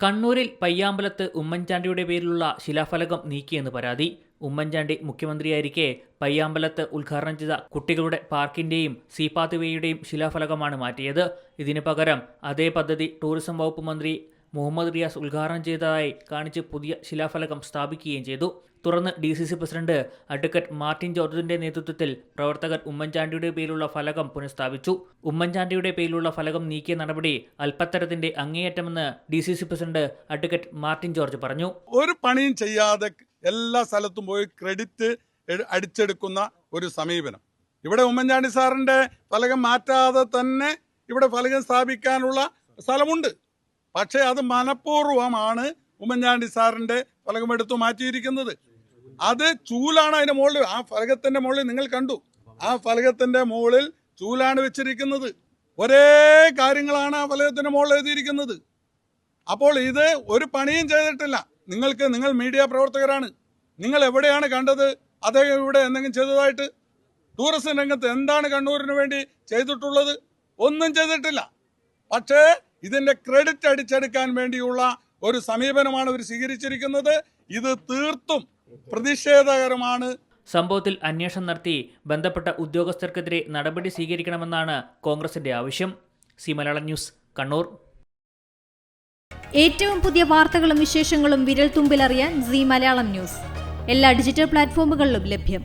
കണ്ണൂരിൽ പയ്യാമ്പലത്ത് ഉമ്മൻചാണ്ടിയുടെ പേരിലുള്ള ശിലാഫലകം നീക്കിയെന്ന് പരാതി. ഉമ്മൻചാണ്ടി മുഖ്യമന്ത്രിയായിരിക്കെ പയ്യാമ്പലത്ത് ഉദ്ഘാടനം ചെയ്ത കുട്ടികളുടെ പാർക്കിന്റെയും സീപാത്തുവേയുടെയും ശിലാഫലകമാണ് മാറ്റിയത്. ഇതിനു പകരം അതേ പദ്ധതി ടൂറിസം വകുപ്പ് മന്ത്രി മുഹമ്മദ് റിയാസ് ഉദ്ഘാടനം ചെയ്തതായി കാണിച്ച് പുതിയ ശിലാഫലകം സ്ഥാപിക്കുകയും ചെയ്തു. തുടർന്ന് D C C president advocate Martin ജോർജിന്റെ നേതൃത്വത്തിൽ പ്രവർത്തകർ ഉമ്മൻചാണ്ടിയുടെ പേരിലുള്ള ഫലകം പുനഃസ്ഥാപിച്ചു. ഉമ്മൻചാണ്ടിയുടെ പേരിലുള്ള ഫലകം നീക്കിയ നടപടി അല്പത്തരത്തിന്റെ അങ്ങേയറ്റമെന്ന് D C C president advocate Martin George പറഞ്ഞു. ഒരു പണിയും ചെയ്യാതെ എല്ലാ സ്ഥലത്തും പോയി ക്രെഡിറ്റ് അടിച്ചെടുക്കുന്ന ഒരു സമീപനം. ഇവിടെ ഉമ്മൻചാണ്ടി സാറിന്റെ ഫലകം മാറ്റാതെ തന്നെ ഇവിടെ ഫലകം സ്ഥാപിക്കാനുള്ള സ്ഥലമുണ്ട്. പക്ഷേ അത് മനഃപൂർവമാണ് ഉമ്മൻചാണ്ടി സാറിന്റെ ഫലകം എടുത്തു മാറ്റിയിരിക്കുന്നത്. അത് ചൂലാണ് അതിന്റെ മുകളിൽ. ആ ഫലകത്തിന്റെ മുകളിൽ നിങ്ങൾ കണ്ടു. ആ ഫലകത്തിന്റെ മുകളിൽ ചൂലാണ് വെച്ചിരിക്കുന്നത്. ഒരേ കാര്യങ്ങളാണ് ആ ഫലകത്തിന്റെ മുകളിൽ എഴുതിയിരിക്കുന്നത്. അപ്പോൾ ഇത് ഒരു പണിയും ചെയ്തിട്ടില്ല. നിങ്ങൾക്ക് നിങ്ങൾ മീഡിയ പ്രവർത്തകരാണ്. നിങ്ങൾ എവിടെയാണ് കണ്ടത്? അദ്ദേഹം ഇവിടെ എന്തെങ്കിലും ചെയ്തതായിട്ട്? ടൂറിസം രംഗത്ത് എന്താണ് കണ്ണൂരിന് വേണ്ടി ചെയ്തിട്ടുള്ളത്? ഒന്നും ചെയ്തിട്ടില്ല. പക്ഷേ ഇതിന്റെ ക്രെഡിറ്റ് അടിച്ചെടുക്കാൻ വേണ്ടിയുള്ള ഒരു സമീപനമാണ് ഇവർ സ്വീകരിച്ചിരിക്കുന്നത്. ഇത് തീർത്തും പ്രതിഷേധകരമാണ്. സംഭവത്തിൽ അന്വേഷണം നടത്തി ബന്ധപ്പെട്ട ഉദ്യോഗസ്ഥർക്കെതിരെ നടപടി സ്വീകരിക്കണമെന്നാണ് കോൺഗ്രസിന്റെ ആവശ്യം. C Malayalam news Kannur. ഏറ്റവും പുതിയ വാർത്തകളും വിശേഷങ്ങളും വിരൽ തുമ്പിലറിയാൻ സി മലയാളം ന്യൂസ്. എല്ലാ ഡിജിറ്റൽ പ്ലാറ്റ്ഫോമുകളിലും ലഭ്യം.